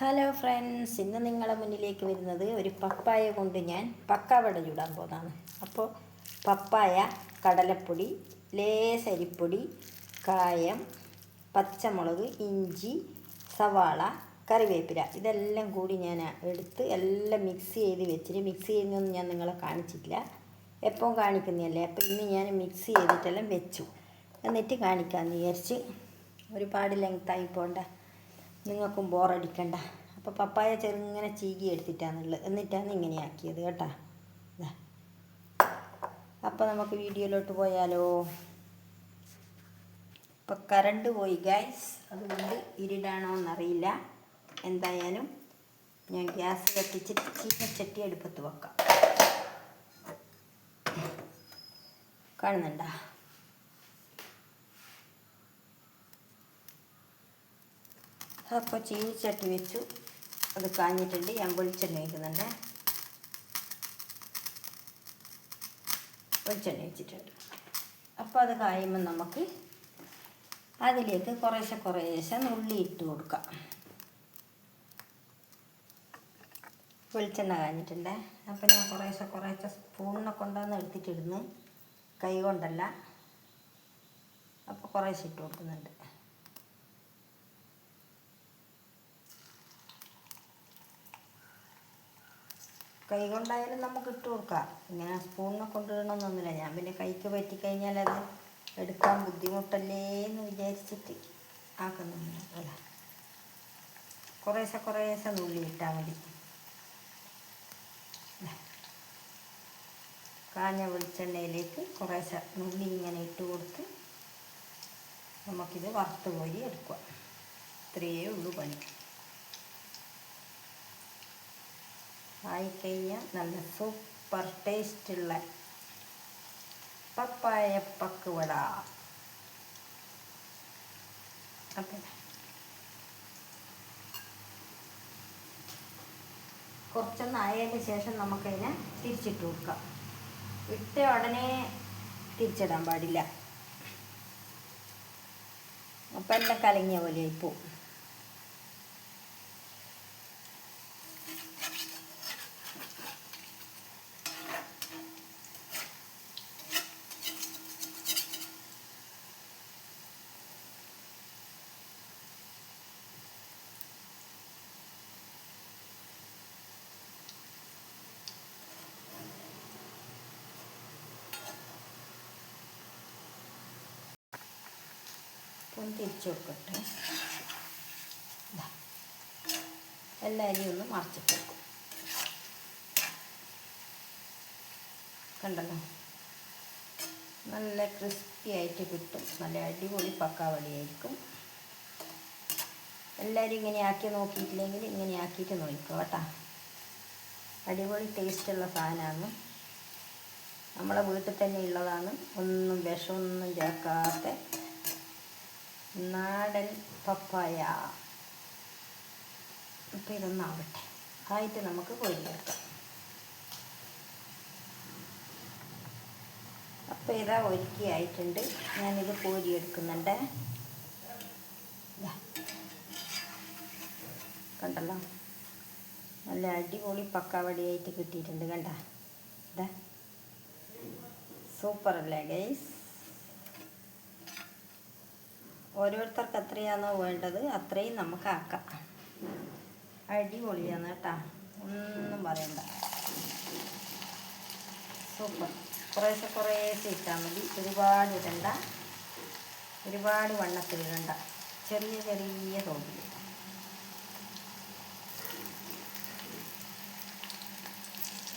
Hello friends ഇന്ന് നിങ്ങളുടെ മുന്നിലേക്ക് വരുന്നത് ഒരു പപ്പായ കൊണ്ട് ഞാൻ പക്കാവട ചൂടാൻ പോകുന്നതാണ് അപ്പോൾ പപ്പായ കടലപ്പൊടി ലേസരിപ്പൊടി കായം പച്ചമുളക് ഇഞ്ചി സവാള കറിവേപ്പില ഇതെല്ലാം കൂടി ഞാൻ എടുത്ത് എല്ലാം മിക്സ് ചെയ്ത് വെച്ചിട്ട് മിക്സ് ചെയ്യുന്നതൊന്നും ഞാൻ നിങ്ങളെ കാണിച്ചിട്ടില്ല. എപ്പോൾ കാണിക്കുന്നതല്ലേ? അപ്പോൾ ഇന്ന് ഞാൻ മിക്സ് ചെയ്തിട്ടെല്ലാം വെച്ചു. എന്നിട്ട് കാണിക്കാമെന്ന് വിചാരിച്ച് ഒരുപാട് ലെങ്ത്തായി പോണ്ട. നിങ്ങൾക്കും ബോറടിക്കണ്ട. അപ്പോൾ പപ്പായ ചെറുങ്ങനെ ചീകി എടുത്തിട്ടാണുള്ളത്. എന്നിട്ടാണ് ഇങ്ങനെ ആക്കിയത് കേട്ടാ. അപ്പോൾ നമുക്ക് വീഡിയോയിലോട്ട് പോയാലോ? ഇപ്പോൾ കറണ്ട് പോയി ഗൈസ് അതുകൊണ്ട് ഇരുടാണോ എന്നറിയില്ല. എന്തായാലും ഞാൻ ഗ്യാസ് കത്തിച്ചിട്ട് ചീനച്ചട്ടി അടുപ്പത്ത് വെക്കാം. കാണുന്നുണ്ടോ? അപ്പോൾ ചീനിച്ചട്ടി വെച്ചു. അത് കാഞ്ഞിട്ടുണ്ട്. ഞാൻ വെളിച്ചെണ്ണ ഒഴിക്കുന്നുണ്ട്. വെളിച്ചെണ്ണ വെച്ചിട്ടുണ്ട് അപ്പോൾ അത് കായുമ്പോൾ നമുക്ക് അതിലേക്ക് കുറേശ്ശെ കുറേശ്ശെ നുള്ളി ഇട്ട് കൊടുക്കാം. വെളിച്ചെണ്ണ കാഞ്ഞിട്ടുണ്ട്. അപ്പോൾ ഞാൻ കുറേശ്ശെ കുറേശ്ശെ സ്പൂണിനെ കൊണ്ടുവന്ന് എടുത്തിട്ടിരുന്നു കൈ കൊണ്ടല്ല അപ്പോൾ കുറേശ്ശെ ഇട്ട് കൊടുക്കുന്നുണ്ട്. കൈ കൊണ്ടായാലും നമുക്ക് ഇട്ട് കൊടുക്കാം. ഇങ്ങനെ സ്പൂണിനെ കൊണ്ടുവരണമെന്നൊന്നുമില്ല. ഞാൻ പിന്നെ കൈക്ക് പറ്റിക്കഴിഞ്ഞാൽ അത് എടുക്കാൻ ബുദ്ധിമുട്ടല്ലേ എന്ന് വിചാരിച്ചിട്ട് ആക്കുന്നില്ല കുറേശ്ശെ കുറേശ്ശെ നുള്ളി ഇട്ടാൽ മതി. കാഞ്ഞ വെളിച്ചെണ്ണയിലേക്ക് കുറേശ്ശെ നുള്ളി ഇങ്ങനെ ഇട്ട് കൊടുത്ത് നമുക്കിത് വറുത്ത് കോരി എടുക്കുക ഇത്രയേ ഉള്ളൂ പണി. ആയിക്കഴിഞ്ഞാൽ നല്ല സൂപ്പർ ടേസ്റ്റുള്ള പപ്പായ പക്കുവട കുറച്ചൊന്ന് ആയതിന് ശേഷം നമുക്കതിനെ തിരിച്ചിട്ട് കൊടുക്കാം ഇട്ട ഉടനെ തിരിച്ചിടാൻ പാടില്ല. അപ്പം എല്ലാം കലങ്ങിയ പോലെ ആയിപ്പോവും ഒന്ന് തിരിച്ചു കൊടുക്കട്ടെ. എല്ലാ അരിയും ഒന്ന് മറിച്ചിട്ട് വെക്കും കണ്ടല്ലോ? നല്ല ക്രിസ്പി ആയിട്ട് കിട്ടും. നല്ല അടിപൊളി പക്കാവളിയായിരിക്കും. എല്ലാവരും ഇങ്ങനെ ആക്കി നോക്കിയിട്ടില്ലെങ്കിൽ ഇങ്ങനെ ആക്കിയിട്ട് നോക്കുക കേട്ടോ. അടിപൊളി ടേസ്റ്റുള്ള സാധനമാണ്. നമ്മളെ വീട്ടിൽ തന്നെ ഉള്ളതാണ്. ഒന്നും വിഷമൊന്നും ചേർക്കാത്ത നാടൻ പപ്പായ. അപ്പം ഇതൊന്നാവട്ടെ. ആയിട്ട് നമുക്ക് കോരിയെടുക്കാം അപ്പം ഇതാ ഒരുക്കി ആയിട്ടുണ്ട് ഞാനിത് കോരിയെടുക്കുന്നുണ്ട്. കണ്ടല്ലോ? നല്ല അടിപൊളി പക്കാവടിയായിട്ട് കിട്ടിയിട്ടുണ്ട് കണ്ട? അല്ലേ ഗൈസ്? ഓരോരുത്തർക്ക് എത്രയാണോ വേണ്ടത് അത്രയും നമുക്ക് ആക്കാം അടിപൊളിയാണ് കേട്ടാ. ഒന്നും പറയണ്ട. സൂപ്പർ. കുറേശ്ശെ കുറേശ്ശെ ഇട്ടാൽ മതി. ഒരുപാട് ഇടണ്ട. ഒരുപാട് വണ്ണത്തിൽ ഇടണ്ട. ചെറിയ ചെറിയ തോതിൽ.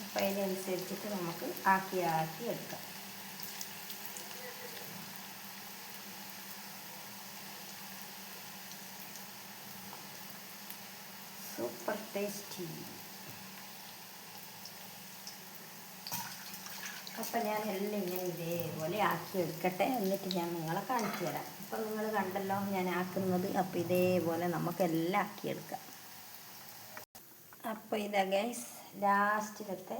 അപ്പം അതിനനുസരിച്ചിട്ട് നമുക്ക് ആക്കി ആക്കി എടുക്കാം. സൂപ്പർ ടേസ്റ്റി അപ്പം ഞാൻ എല്ലാം ഇങ്ങനെ ഇതേപോലെ ആക്കി എടുക്കട്ടെ. എന്നിട്ട് ഞാൻ നിങ്ങളെ കാണിച്ചു തരാം. അപ്പം നിങ്ങൾ കണ്ടല്ലോ ഞാൻ ആക്കുന്നത്. അപ്പം ഇതേപോലെ നമുക്ക് എല്ലാം ആക്കിയെടുക്കാം അപ്പോൾ ഇതാ ഗൈസ് ലാസ്റ്റിലത്തെ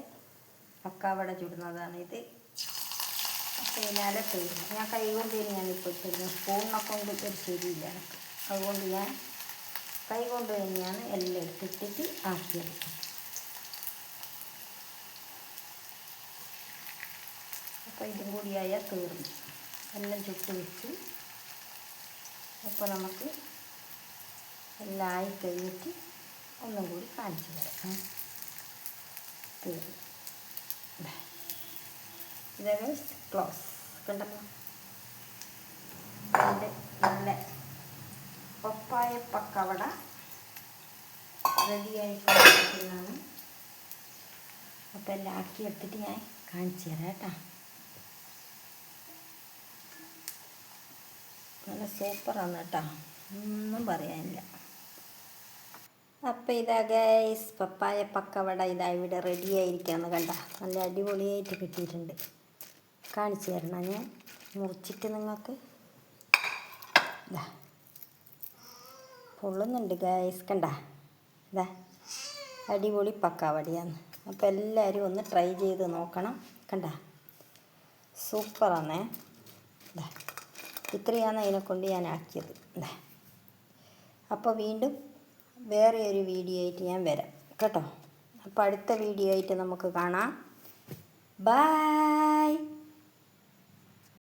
പക്കാവട ചുടുന്നതാണ് ഇത്. അപ്പോൾ ഇതിനാലെ തീർന്നു ഞാൻ കൈ കൊണ്ട് ഞാൻ ഇപ്പോൾ ഇട്ടിരുന്നു. സ്പൂണിനെ കൊണ്ട് ഒരു ശരിയില്ല. അതുകൊണ്ട് ഞാൻ കൈ കൊണ്ട് തന്നെയാണ് എല്ലാം എടുത്തിട്ടിട്ട് ആക്കിയത് അപ്പോൾ ഇതും കൂടിയായാൽ തീർന്നു എല്ലാം ചുട്ട് വെച്ച് അപ്പോൾ നമുക്ക് എല്ലാം ആയി കഴിഞ്ഞിട്ട് ഒന്നും കൂടി കാണിച്ചു തരാം. തീർന്നു. ഇതൊക്കെ ക്ലോസ് കണ്ടല്ലോ അതിന്റെ നല്ല പപ്പായ പക്കവട റെഡിയായി കൊണ്ടിരിക്കുന്നതാണ്. അപ്പോൾ എല്ലാം ആക്കി എടുത്തിട്ട് ഞാൻ കാണിച്ചു തരാം കേട്ടോ. നല്ല സൂപ്പറാണ് കേട്ടോ. ഒന്നും പറയാനില്ല. അപ്പോൾ ഇതാ ഗൈസ് പപ്പായ പക്കവട ഇതാ ഇവിടെ റെഡി ആയിരിക്കാന്ന് കണ്ട. നല്ല അടിപൊളിയായിട്ട് കിട്ടിയിട്ടുണ്ട്. കാണിച്ചു തരണം ഞാൻ? മുറിച്ചിട്ട് നിങ്ങൾക്ക് ഇതാ. പൊള്ളുന്നുണ്ട് ഗൈസ് കണ്ട? ഇതാ അടിപൊളി പക്കാവടിയാണ് അപ്പോൾ എല്ലാവരും ഒന്ന് ട്രൈ ചെയ്ത് നോക്കണം. കണ്ട? സൂപ്പറാണേ ഇതാ ഇത്രയാണ് അതിനെക്കൊണ്ട് ഞാൻ ആക്കിയത്. ഇതാ അപ്പോൾ വീണ്ടും വേറെ ഒരു വീഡിയോ ആയിട്ട് ഞാൻ വരാം. കേട്ടോ? അപ്പോൾ അടുത്ത വീഡിയോ ആയിട്ട് നമുക്ക് കാണാം. ബായ്